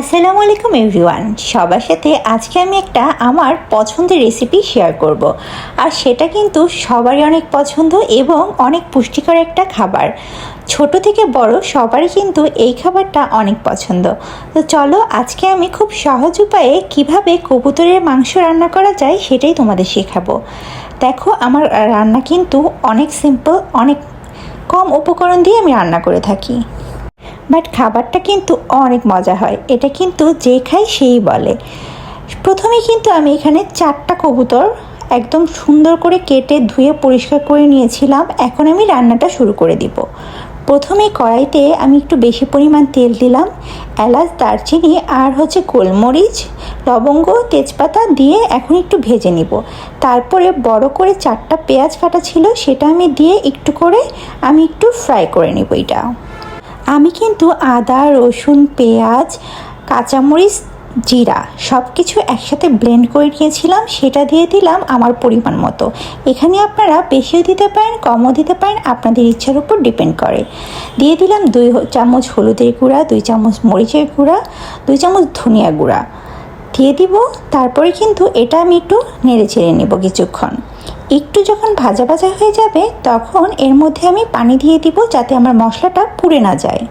আসসালামু আলাইকুম এভরিওয়ান। সবার সাথে আজকে আমি একটা আমার পছন্দের রেসিপি শেয়ার করব। আর সেটা কিন্তু সবারই অনেক পছন্দ এবং অনেক পুষ্টিকর একটা খাবার। ছোট থেকে বড় সবারই কিন্তু এই খাবারটা অনেক পছন্দ। তো চলো আজকে আমি খুব সহজ উপায়ে কীভাবে কবুতরের মাংস রান্না করা যায় সেটাই তোমাদের শেখাবো। দেখো, আমার রান্না কিন্তু অনেক সিম্পল অনেক কম উপকরণ দিয়ে আমি রান্না করে থাকি। বাট খাবারটা কিন্তু অনেক মজা হয়। এটা কিন্তু যে খাই সেই বলে। প্রথমে কিন্তু আমি এখানে চারটা কবুতর একদম সুন্দর করে কেটে ধুয়ে পরিষ্কার করে নিয়েছিলাম। এখন আমি রান্নাটা শুরু করে দিব। প্রথমে কড়াইতে আমি একটু বেশি পরিমাণ তেল দিলাম, এলাচ, দারচিনি আর হচ্ছে গোলমরিচ, লবঙ্গ, তেজপাতা দিয়ে এখন একটু ভেজে নিব। তারপরে বড় করে চারটা পেঁয়াজ কাটা ছিল, সেটা আমি দিয়ে একটু করে আমি একটু ফ্রাই করে নিব এটা। আমি কিন্তু আদা, রসুন, পেঁয়াজ, কাঁচামরিচ, জিরা সব কিছু একসাথে ব্লেন্ড করে নিয়েছিলাম। সেটা দিয়ে দিলাম আমার পরিমাণ মতো। এখানে আপনারা বেশিও দিতে পারেন, কমও দিতে পারেন, আপনাদের ইচ্ছার উপর ডিপেন্ড করে। দিয়ে দিলাম দুই চামচ হলুদের গুঁড়া, দুই চামচ মরিচের গুঁড়া, দুই চামচ ধনিয়া গুঁড়া। দিয়ে দিব, তারপরে কিন্তু এটা আমি একটু নেড়ে ছেড়ে নেব কিছুক্ষণ। একটু যখন ভাজা ভাজা হয়ে যাবে, তখন এর মধ্যে আমি পানি দিয়ে দিব যাতে আমার মশলাটা পুড়ে না যায়।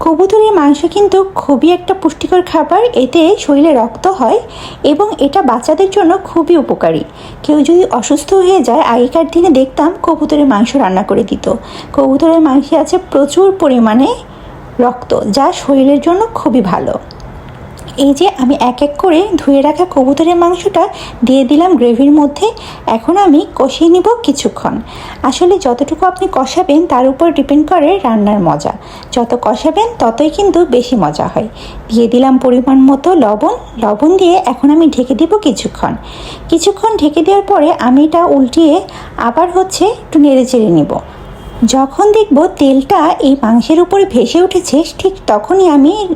কবুতরের মাংস কিন্তু খুবই একটা পুষ্টিকর খাবার, এতে শরীরে রক্ত হয় এবং এটা বাচ্চাদের জন্য খুবই উপকারী। কেউ যদি অসুস্থ হয়ে যায়, আগেকার দিনে দেখতাম কবুতরের মাংস রান্না করে দিত। কবুতরের মাংসে আছে প্রচুর পরিমাণে রক্ত, যা শরীরের জন্য খুবই ভালো। এই যে আমি এক এক করে ধুয়ে রাখা কবুতরের মাংসটা দিয়ে দিলাম গ্রেভির মধ্যে, এখন আমি কষিয়ে নিব কিছুক্ষণ। আসলে যতটুকু আপনি কষাবেন তার উপর ডিপেন্ড করে রান্নার মজা। যত কষাবেন ততই কিন্তু বেশি মজা হয়। দিয়ে দিলাম পরিমাণ মতো লবণ। লবণ দিয়ে এখন আমি ঢেকে দিব কিছুক্ষণ। কিছুক্ষণ ঢেকে দেওয়ার পরে আমি এটা উল্টিয়ে আবার হচ্ছে একটু নেড়ে চেড়ে নিব। যখন দেখব তেলটা এই মাংসের উপরে ভেসে উঠেছে, ঠিক তখনই আমি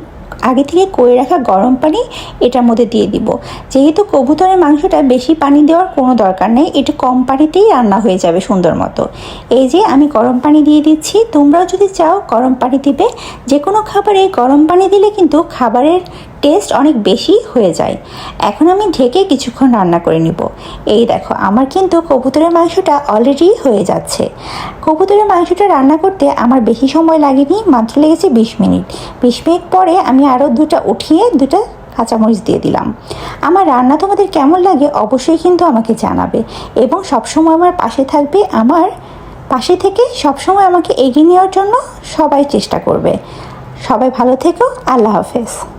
আগে থেকে করে রাখা গরম পানি এটার মধ্যে দিয়ে দিব। যেহেতু কবুতরের মাংসটা বেশি পানি দেওয়ার কোনো দরকার নেই এটা কম পানিতেই রান্না হয়ে যাবে সুন্দর মতো। এই যে আমি গরম পানি দিয়ে দিচ্ছি, তোমরাও যদি চাও গরম পানি দিবে। যে কোনো খাবারে গরম পানি দিলে কিন্তু খাবারের টেস্ট অনেক বেশি হয়ে যায়। এখন আমি ঢেকে কিছুক্ষণ রান্না করে নিব। এই দেখো, আমার কিন্তু কবুতরের মাংসটা অলরেডি হয়ে যাচ্ছে। কবুতরের মাংসটা রান্না করতে আমার বেশি সময় লাগেনি, মাত্র লেগেছে বিশ মিনিট। বিশ মিনিট পরে আমি আরও দুটা, উঠিয়ে দুটা কাঁচামরিচ দিয়ে দিলাম। আমার রান্না তোমাদের কেমন লাগে অবশ্যই কিন্তু আমাকে জানাবে এবং সবসময় আমার পাশে থাকবে আমার পাশে থেকে সবসময় আমাকে এগিয়ে নেওয়ার জন্য সবাই চেষ্টা করবে। সবাই ভালো থেকো, আল্লাহ হাফেজ।